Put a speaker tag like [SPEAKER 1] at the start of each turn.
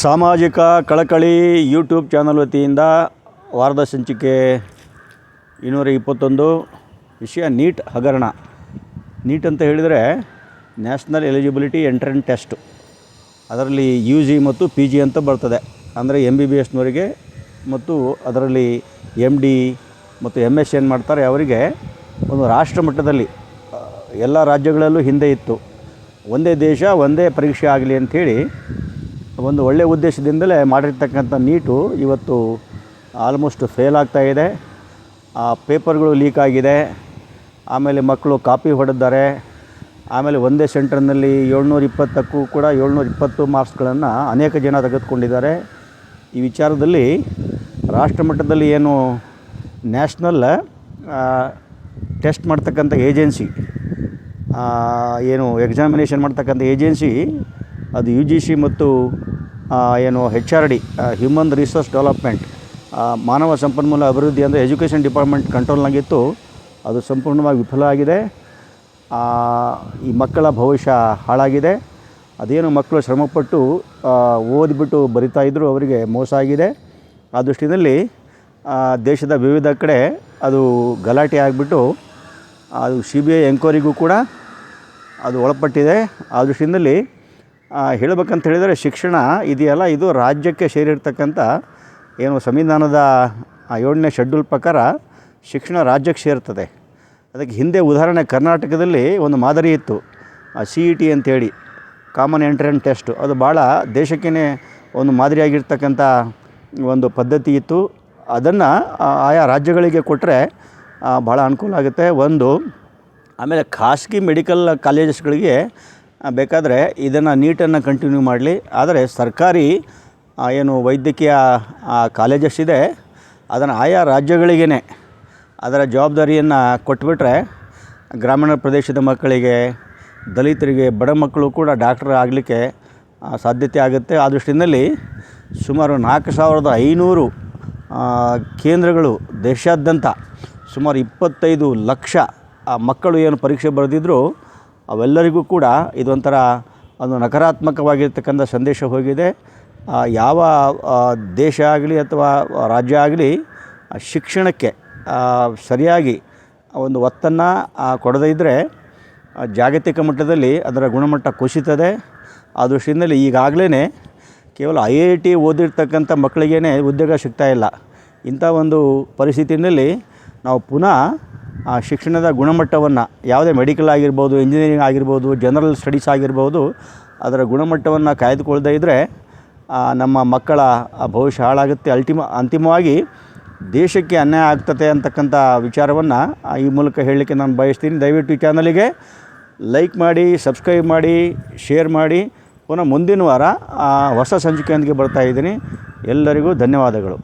[SPEAKER 1] ಸಾಮಾಜಿಕ ಕಳಕಳಿ YouTube channel ವತಿಯಿಂದ ವಾರದ ಸಂಚಿಕೆ ಇನ್ನೂರ ಇಪ್ಪತ್ತೊಂದು. ವಿಷಯ ನೀಟ್ ಹಗರಣ. ನೀಟ್ ಅಂತ ಹೇಳಿದರೆ ನ್ಯಾಷನಲ್ ಎಲಿಜಿಬಿಲಿಟಿ ಎಂಟ್ರೆನ್ ಟೆಸ್ಟು. ಅದರಲ್ಲಿ ಯು ಜಿ ಮತ್ತು ಪಿ ಜಿ ಅಂತ ಬರ್ತದೆ. ಅಂದರೆ ಎಂ ಬಿ ಬಿ ಎಸ್ನವರಿಗೆ ಮತ್ತು ಅದರಲ್ಲಿ ಎಂ ಡಿ ಮತ್ತು ಎಂ ಎಸ್ ಏನು ಮಾಡ್ತಾರೆ, ಅವರಿಗೆ ಒಂದು ರಾಷ್ಟ್ರ ಮಟ್ಟದಲ್ಲಿ ಎಲ್ಲ ರಾಜ್ಯಗಳಲ್ಲೂ ಹಿಂದೆ ಇತ್ತು. ಒಂದೇ ದೇಶ, ಒಂದೇ ಪರೀಕ್ಷೆ ಆಗಲಿ ಅಂಥೇಳಿ ಒಂದು ಒಳ್ಳೆಯ ಉದ್ದೇಶದಿಂದಲೇ ಮಾಡಿರ್ತಕ್ಕಂಥ ನೀಟು ಇವತ್ತು ಆಲ್ಮೋಸ್ಟ್ ಫೇಲ್ ಆಗ್ತಾ ಇದೆ. ಆ ಪೇಪರ್ಗಳು ಲೀಕ್ ಆಗಿದೆ. ಆಮೇಲೆ ಮಕ್ಕಳು ಕಾಪಿ ಹೊಡೆದಿದ್ದಾರೆ ಆಮೇಲೆ ಒಂದೇ ಸೆಂಟರ್ನಲ್ಲಿ ಏಳ್ನೂರ ಇಪ್ಪತ್ತಕ್ಕೂ ಕೂಡ ಏಳ್ನೂರ ಇಪ್ಪತ್ತು ಮಾರ್ಕ್ಸ್ಗಳನ್ನು ಅನೇಕ ಜನ ತೆಗೆದುಕೊಂಡಿದ್ದಾರೆ. ಈ ವಿಚಾರದಲ್ಲಿ ರಾಷ್ಟ್ರ ಮಟ್ಟದಲ್ಲಿ ಏನು ನ್ಯಾಷನಲ್ ಟೆಸ್ಟ್ ಮಾಡ್ತಕ್ಕಂಥ ಏಜೆನ್ಸಿ ಏನು ಎಕ್ಸಾಮಿನೇಷನ್ ಮಾಡ್ತಕ್ಕಂಥ ಏಜೆನ್ಸಿ, ಅದು ಯು ಜಿ ಸಿ ಮತ್ತು ಏನು H R D human resource development ಮಾನವ ಸಂಪನ್ಮೂಲ ಅಭಿವೃದ್ಧಿ ಅಂದರೆ ಎಜುಕೇಷನ್ ಡಿಪಾರ್ಟ್ಮೆಂಟ್ ಕಂಟ್ರೋಲ್ನಾಗಿತ್ತು ಅದು ಸಂಪೂರ್ಣವಾಗಿ ವಿಫಲ ಆಗಿದೆ. ಈ ಮಕ್ಕಳ ಭವಿಷ್ಯ ಹಾಳಾಗಿದೆ. ಅದೇನು ಮಕ್ಕಳು ಶ್ರಮಪಟ್ಟು ಓದಿಬಿಟ್ಟು ಬರಿತಾ ಇದ್ದರು ಅವರಿಗೆ ಮೋಸ ಆಗಿದೆ. ಆ ದೃಷ್ಟಿಯಲ್ಲಿ ದೇಶದ ವಿವಿಧ ಕಡೆ ಅದು ಗಲಾಟೆ ಆಗಿಬಿಟ್ಟು ಅದು ಸಿ ಬಿ ಐ ಎಂಕ್ವೈರಿಗೂ ಕೂಡ ಅದು ಒಳಪಟ್ಟಿದೆ. ಆ ದೃಷ್ಟಿಯಲ್ಲಿ ಆ, ಹೇಳ್ಬೇಕಂತ ಹೇಳಿದರೆ ಶಿಕ್ಷಣ ಇದೆಯಲ್ಲ, ಇದು ರಾಜ್ಯಕ್ಕೆ ಸೇರಿರ್ತಕ್ಕಂಥ ಏನು ಸಂವಿಧಾನದ ಏಳನೇ ಶೆಡ್ಯೂಲ್ ಪ್ರಕಾರ ಶಿಕ್ಷಣ ರಾಜ್ಯಕ್ಕೆ ಸೇರ್ತದೆ. ಅದಕ್ಕೆ ಹಿಂದೆ ಉದಾಹರಣೆ ಕರ್ನಾಟಕದಲ್ಲಿ ಒಂದು ಮಾದರಿ ಇತ್ತು ಸಿ ಇ ಟಿ ಅಂತೇಳಿ, ಕಾಮನ್ ಎಂಟ್ರೆನ್ ಟೆಸ್ಟ್. ಅದು ಭಾಳ ದೇಶಕ್ಕೇ ಒಂದು ಮಾದರಿಯಾಗಿರ್ತಕ್ಕಂಥ ಒಂದು ಪದ್ಧತಿ ಇತ್ತು. ಅದನ್ನು ಆಯಾ ರಾಜ್ಯಗಳಿಗೆ ಕೊಟ್ಟರೆ ಭಾಳ ಅನುಕೂಲ ಆಗುತ್ತೆ. ಒಂದು, ಆಮೇಲೆ ಖಾಸಗಿ ಮೆಡಿಕಲ್ ಕಾಲೇಜಸ್ಗಳಿಗೆ ಬೇಕಾದರೆ ಇದನ್ನು ನೀಟನ್ನು ಕಂಟಿನ್ಯೂ ಮಾಡಲಿ. ಆದರೆ ಸರ್ಕಾರಿ ಏನು ವೈದ್ಯಕೀಯ ಕಾಲೇಜಸ್ ಇದೆ ಅದನ್ನು ಆಯಾ ರಾಜ್ಯಗಳಿಗೇ ಅದರ ಜವಾಬ್ದಾರಿಯನ್ನು ಕೊಟ್ಬಿಟ್ರೆ ಗ್ರಾಮೀಣ ಪ್ರದೇಶದ ಮಕ್ಕಳಿಗೆ, ದಲಿತರಿಗೆ, ಬಡ ಮಕ್ಕಳು ಕೂಡ ಡಾಕ್ಟರ್ ಆಗಲಿಕ್ಕೆ ಸಾಧ್ಯತೆ ಆಗುತ್ತೆ. ಆ ದೃಷ್ಟಿಯಲ್ಲಿ ಸುಮಾರು ನಾಲ್ಕು ಸಾವಿರದ ಐನೂರು ಕೇಂದ್ರಗಳು ದೇಶಾದ್ಯಂತ ಸುಮಾರು ಇಪ್ಪತ್ತೈದು ಲಕ್ಷ, ಆ, ಮಕ್ಕಳು ಏನು ಪರೀಕ್ಷೆ ಬರೆದಿದ್ರು ಅವೆಲ್ಲರಿಗೂ ಕೂಡ ಇದೊಂಥರ ಒಂದು ನಕಾರಾತ್ಮಕವಾಗಿರ್ತಕ್ಕಂಥ ಸಂದೇಶ ಹೋಗಿದೆ. ಯಾವ ದೇಶ ಆಗಲಿ ಅಥವಾ ರಾಜ್ಯ ಆಗಲಿ ಶಿಕ್ಷಣಕ್ಕೆ ಸರಿಯಾಗಿ ಒಂದು ಒತ್ತನ್ನು ಕೊಡದೇ ಇದ್ದರೆ ಜಾಗತಿಕ ಮಟ್ಟದಲ್ಲಿ ಅದರ ಗುಣಮಟ್ಟ ಕುಸಿತದೆ. ಆ ದೃಷ್ಟಿಯಿಂದಲೇ ಈಗಾಗಲೇ ಕೇವಲ ಐ ಐ ಟಿ ಓದಿರ್ತಕ್ಕಂಥ ಮಕ್ಕಳಿಗೇ ಉದ್ಯೋಗ ಸಿಗ್ತಾಯಿಲ್ಲ ಇಂಥ ಒಂದು ಪರಿಸ್ಥಿತಿಯಲ್ಲಿ ನಾವು ಪುನಃ ಆ ಶಿಕ್ಷಣದ ಗುಣಮಟ್ಟವನ್ನು ಯಾವುದೇ ಮೆಡಿಕಲ್ ಆಗಿರ್ಬೋದು, ಇಂಜಿನಿಯರಿಂಗ್ ಆಗಿರ್ಬೋದು, ಜನರಲ್ ಸ್ಟಡೀಸ್ ಆಗಿರ್ಬೋದು, ಅದರ ಗುಣಮಟ್ಟವನ್ನು ಕಾಯ್ದುಕೊಳ್ಳದೇ ಇದ್ದರೆ ನಮ್ಮ ಮಕ್ಕಳ ಭವಿಷ್ಯ ಹಾಳಾಗುತ್ತೆ. ಅಲ್ಟಿಮ, ಅಂತಿಮವಾಗಿ ದೇಶಕ್ಕೆ ಅನ್ಯಾಯ ಆಗ್ತದೆ ಅಂತಕ್ಕಂಥ ವಿಚಾರವನ್ನು ಈ ಮೂಲಕ ಹೇಳಲಿಕ್ಕೆ ನಾನು ಬಯಸ್ತೀನಿ. ದಯವಿಟ್ಟು ಈ ಚಾನಲಿಗೆ ಲೈಕ್ ಮಾಡಿ, ಸಬ್ಸ್ಕ್ರೈಬ್ ಮಾಡಿ, ಶೇರ್ ಮಾಡಿ. ಪುನಃ ಮುಂದಿನ ವಾರ ಹೊಸ ಸಂಚಿಕೆಯೊಂದಿಗೆ ಬರ್ತಾ ಇದ್ದೀನಿ. ಎಲ್ಲರಿಗೂ ಧನ್ಯವಾದಗಳು.